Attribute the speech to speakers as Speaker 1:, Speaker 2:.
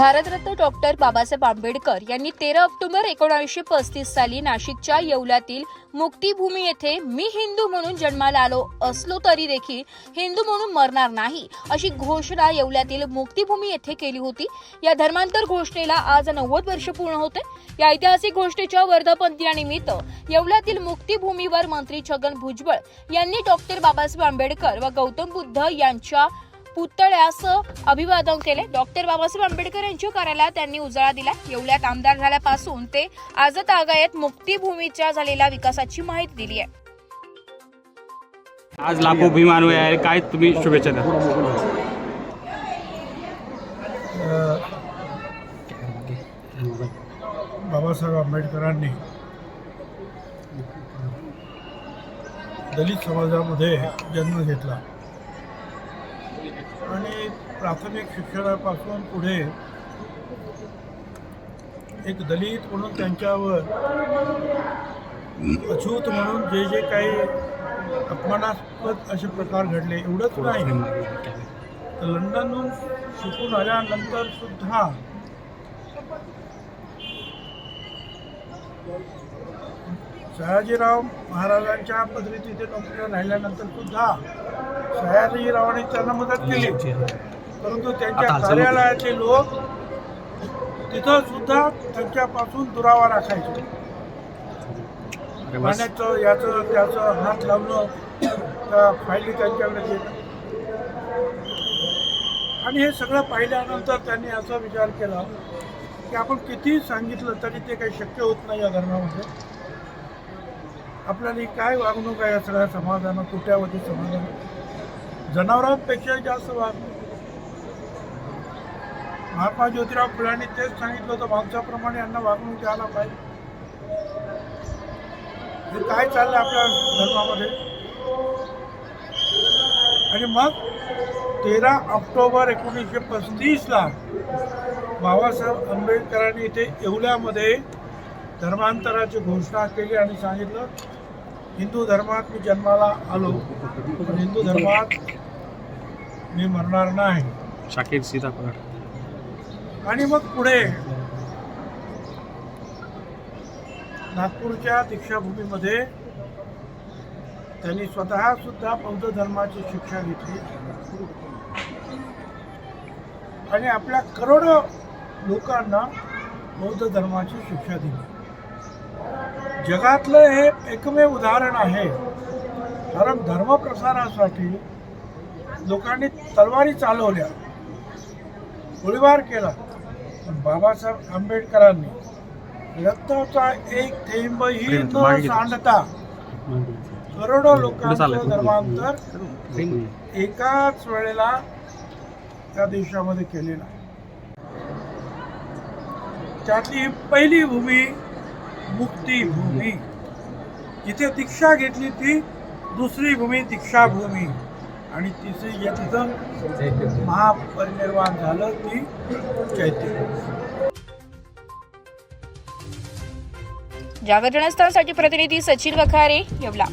Speaker 1: Bharat Ratna doctor Babasaheb Ambedkar यांनी तेरा October एकोणीसशे पस्तीस साली नाशिकच्या येवल्यातील मुक्तीभूमी येथे मी हिंदू म्हणून जन्माला आलो असलो तरी देखील हिंदू म्हणून मरणार नाही अशी घोषणा येवल्यातील मुक्तीभूमी येथे केली होती. या धर्मांतर घोषणेला आज नव्वद वर्ष पूर्ण होते. या ऐतिहासिक घोषणेच्या वर्धापन दिनानिमित्त येवल्यातील मुक्तीभूमीवर मंत्री छगन भुजबळ यांनी डॉक्टर बाबासाहेब आंबेडकर व गौतम बुद्ध यांच्या पुतळ्यास अभिवादन केले डॉक्टर बाबासाहेब आंबेडकर यांच्या कार्यालयात त्यांनी उजाळा दिला येवल्यात आमदार झाल्यापासून ते आजत आगायत मुक्तीभूमीच्या झालेल्या विकासाची माहिती दिली आहे.
Speaker 2: आज लाखो भीमान्वय आहे. काय तुम्ही शुभेच्छा द्या?
Speaker 3: बाबासाहेब आंबेडकरांनी दलित समाजामध्ये जन्म घेतला. आणि प्राथमिक शिक्षणापासून पुढे एक दलित म्हणून त्यांच्यावर अछूत म्हणून जे जे काही अपमानास्पद असे प्रकार घडले एवढंच नाही. तर लंडनहून शिकून आल्यानंतर सुद्धा सयाजीराव महाराजांच्या पदरी तिथे नोकरीवर राहिल्यानंतर सुद्धा सयाजीरावांनी त्यांना मदत केली. परंतु त्यांच्या कार्यालयाचे लोक तिथं सुद्धा त्यांच्यापासून दुरावा राखायचे. पाण्याचं याचं त्याचं हात लावणं त्या फायली त्यांच्याकडे देणं. आणि हे सगळं पाहिल्यानंतर त्यांनी असा विचार केला की आपण किती सांगितलं तरी ते काही शक्य होत नाही या धर्मामध्ये आपल्याला काय वागणूक आहे या सगळ्या समाजानं कुट्यावधी समाजानं जनावरांपेक्षा जास्त वाघ महात्मा ज्योतिराव फुलांनी तेच सांगितलं होतं माणसाप्रमाणे यांना वागणूक द्यायला पाहिजे. हे काय चाललं आपल्या धर्मामध्ये? आणि मग तेरा ऑक्टोबर एकोणीसशे पस्तीसला बाबासाहेब आंबेडकरांनी इथे येवल्यामध्ये धर्मांतराची घोषणा केली आणि सांगितलं हिंदू धर्मात मी जन्माला आलो. पण हिंदू धर्मात मी मरणार नाही.
Speaker 2: शाकीर सीतापगड
Speaker 3: आणि मग पुढे नागपूरच्या दीक्षाभूमीमध्ये त्यांनी स्वतः सुद्धा बौद्ध धर्माची शिक्षा घेतली. आणि आपल्या करोडो लोकांना बौद्ध धर्माची शिक्षा दिली. जगातलं हे एकमेव उदाहरण आहे. कारण धर्मप्रसारासाठी लोकांनी तलवारी चालवल्या. गोळीबार केला. पण बाबासाहेब आंबेडकरांनी रक्ताचा एक थेंबही न. सांडता करोडो लोकांचं. धर्मांतर एकाच वेळेला त्या देशामध्ये केलेलं त्यातली पहिली भूमी मुक्ती भूमी. जिथे दीक्षा घेतली ती दुसरी भूमी दीक्षाभूमी. आणि तिसरी तिथं महापरिनिर्वाण झालं ती चैत्य
Speaker 1: जागर जनस्थानसाठी प्रतिनिधी सचिन वखारे येवला.